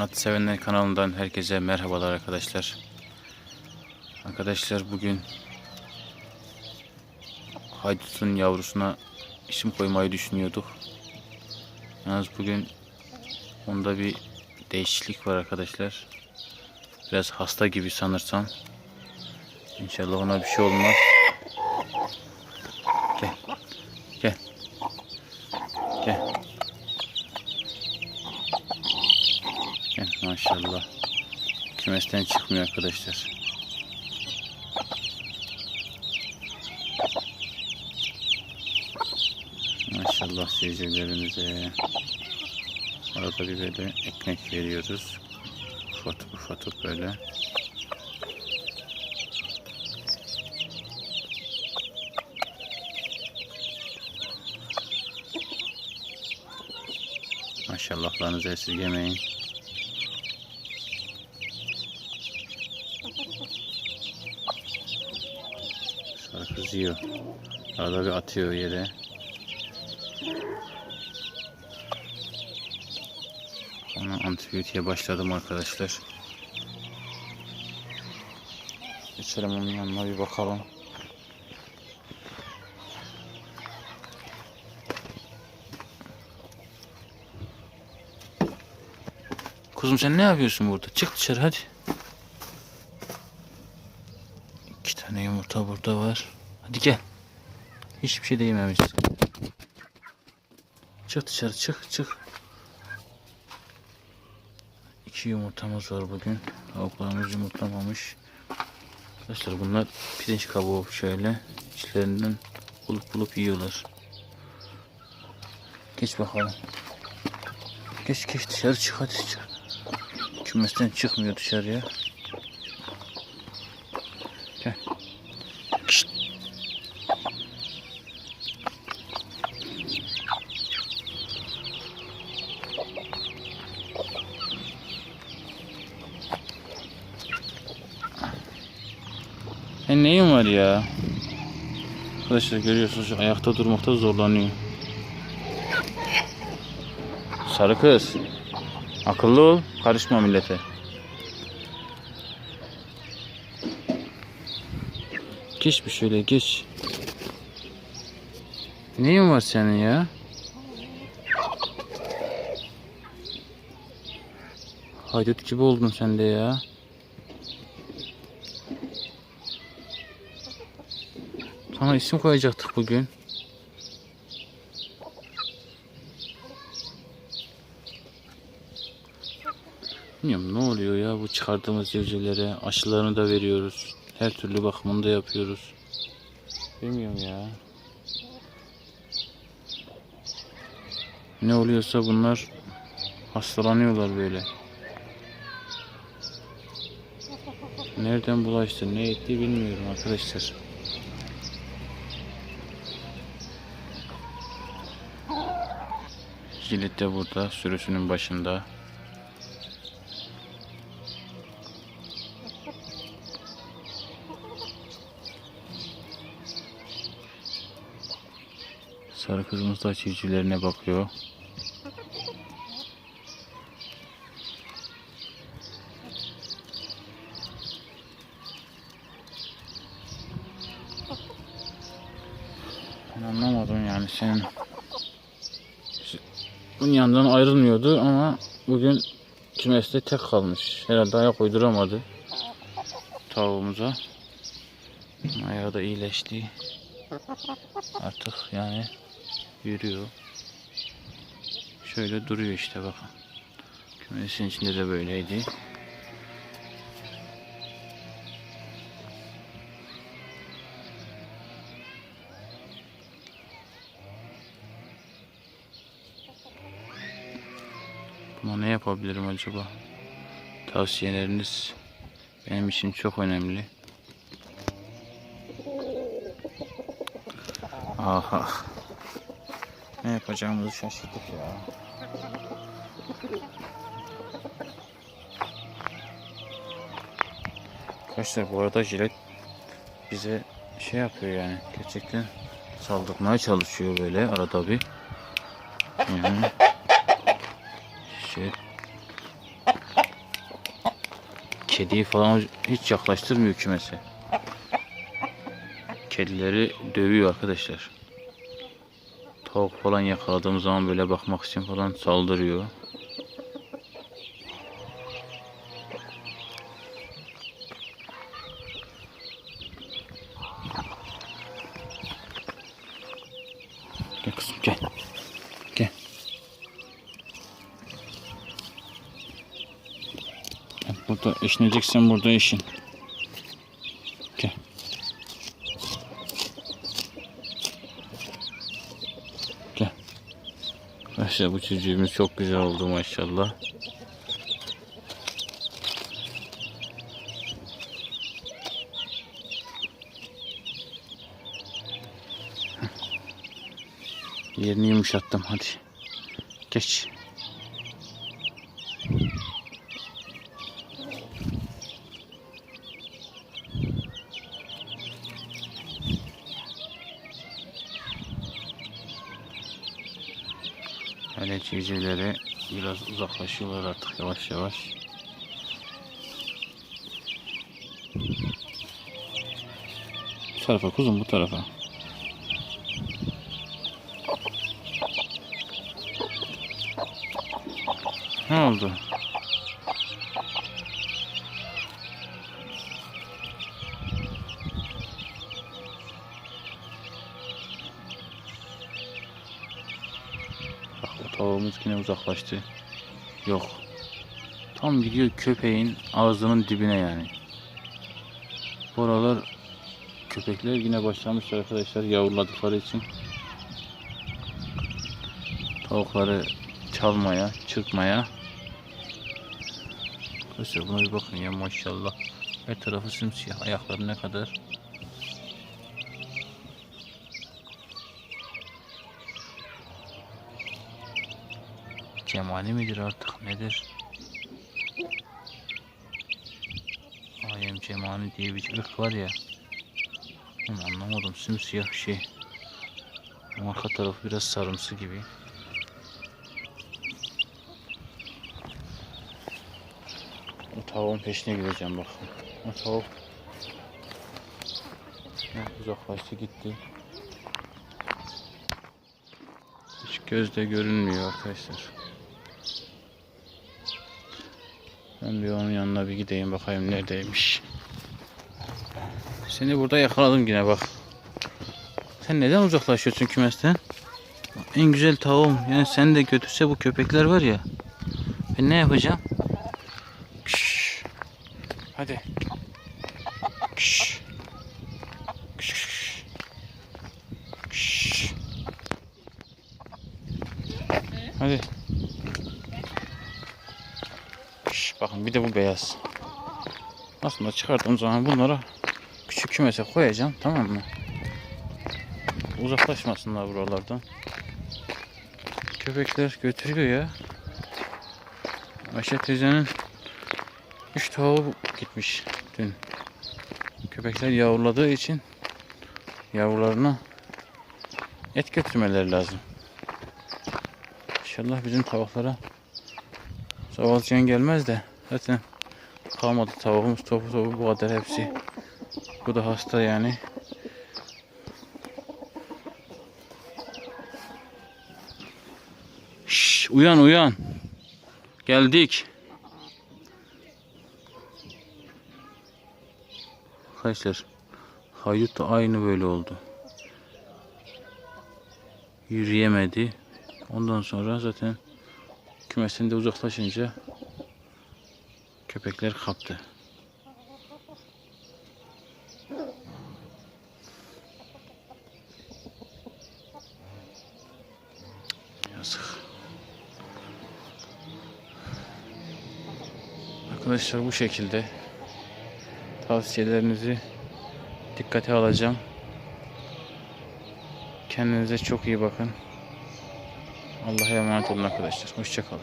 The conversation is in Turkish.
Kanat Sevenler kanalından herkese merhabalar arkadaşlar. Arkadaşlar bugün haydutun yavrusuna isim koymayı düşünüyorduk. Yalnız bugün onda bir değişiklik var arkadaşlar. Biraz hasta gibi sanırsam. İnşallah ona bir şey olmaz. Gel. Gel. Gel. Gel maşallah. Kümesten çıkmıyor arkadaşlar. Maşallah seyircilerimize. Arada bir böyle ekmek veriyoruz. Ufatıp ufatıp böyle. Maşallahlarınızı esirgemeyin. Yiyor. Arada bir atıyor yere. Ona antibiyotiğe başladım arkadaşlar. Geçelim onun yanına bir bakalım. Kuzum sen ne yapıyorsun burada? Çık dışarı hadi. İki tane yumurta burada var. Hadi gel. Hiçbir şey de yememişsin. Çık dışarı çık çık. İki yumurtamız var bugün. Tavuklarımız yumurtlamamış. Arkadaşlar bunlar pirinç kabuğu şöyle. içlerinden bulup bulup yiyorlar. Geç bakalım. Geç geç dışarı çık hadi çık. Kümesten çıkmıyor dışarıya. Gel. Sen neyin var ya? Arkadaşlar görüyorsunuz ayakta durmakta zorlanıyor. Sarı kız. Akıllı ol. Karışma millete. Geç bir şöyle geç. Neyin var senin ya? Haydut gibi oldun sen de ya. Sana isim koyacaktık bugün. Bilmiyorum ne oluyor ya bu çıkardığımız civcivlere aşılarını da veriyoruz. Her türlü bakımını da yapıyoruz. Bilmiyorum ya. Ne oluyorsa bunlar hastalanıyorlar böyle. Nereden bulaştı ne etti bilmiyorum arkadaşlar. Jilet de burada sürüsünün başında. Sarı kızımız da çiftçilerine bakıyor. Ben anlamadım yani senin bunun yanından ayrılmıyordu ama bugün kümeste tek kalmış. Herhalde ayak uyduramadı tavuğumuza. Ayağı da iyileşti. Artık yani yürüyor. Şöyle duruyor işte bakın. Kümesin içinde de böyleydi. Buna ne yapabilirim acaba? Tavsiyeleriniz benim için çok önemli. Aha. Ne yapacağımızı şaşırdık ya. Arkadaşlar bu arada jilet bize şey yapıyor yani gerçekten saldırmaya çalışıyor böyle arada bir. Yani şey. Kediyi falan hiç yaklaştırmıyor kümesi. Kedileri dövüyor arkadaşlar. Tavuk falan yakaladığım zaman böyle bakmak için falan saldırıyor. Burada eşineceksen burada eşin. Gel. Gel. Arkadaşlar bu çocuğumuz çok güzel oldu maşallah. Yerini yumuşattım hadi. Geç. Civcivlere biraz uzaklaşıyorlar artık yavaş yavaş. Bu tarafa kuzum bu tarafa. Ne oldu? Bak o yine uzaklaştı. Yok. Tam gidiyor köpeğin ağzının dibine yani. Bu aralar köpekler yine başlamışlar arkadaşlar yavruladıkları için. Tavukları çalmaya, çırpmaya. Arkadaşlar buna bir bakın ya maşallah. Her tarafı simsiyah. Ayakları ne kadar. Cemali midir artık nedir? Ayem Cemali diye bir ırk var ya. Onu anlamadım. Simsiyah bir şey. Arka tarafı biraz sarımsı gibi. O tavuğun peşine gideceğim bak. O tavuk uzaklaştı gitti. Hiç gözde görünmüyor arkadaşlar. Ben bir onun yanına bir gideyim bakayım neredeymiş. Seni burada yakaladım yine bak. Sen neden uzaklaşıyorsun kümesten? En güzel tavuğum. Yani sen de götürse bu köpekler var ya. Ben ne yapacağım? Kış. Hadi. Bakın bir de bu beyaz. Aslında çıkardığım zaman bunlara küçük kümese koyacağım tamam mı? Uzaklaşmasınlar buralardan. Köpekler götürüyor ya. Ayşe teyzenin üç tavuğu gitmiş dün. Köpekler yavruladığı için yavrularına et götürmeleri lazım. İnşallah bizim tavuklara zavallı ziyan gelmez de zaten kalmadı tavuğumuz topu topu bu kadar hepsi. Bu da hasta yani. Şşş, uyan uyan. Geldik. Arkadaşlar Haydut da aynı böyle oldu. Yürüyemedi. Ondan sonra zaten kümesinde uzaklaşınca köpekler kaptı. Yazık. Arkadaşlar bu şekilde tavsiyelerinizi dikkate alacağım. Kendinize çok iyi bakın. Allah'a emanet olun arkadaşlar. Hoşçakalın.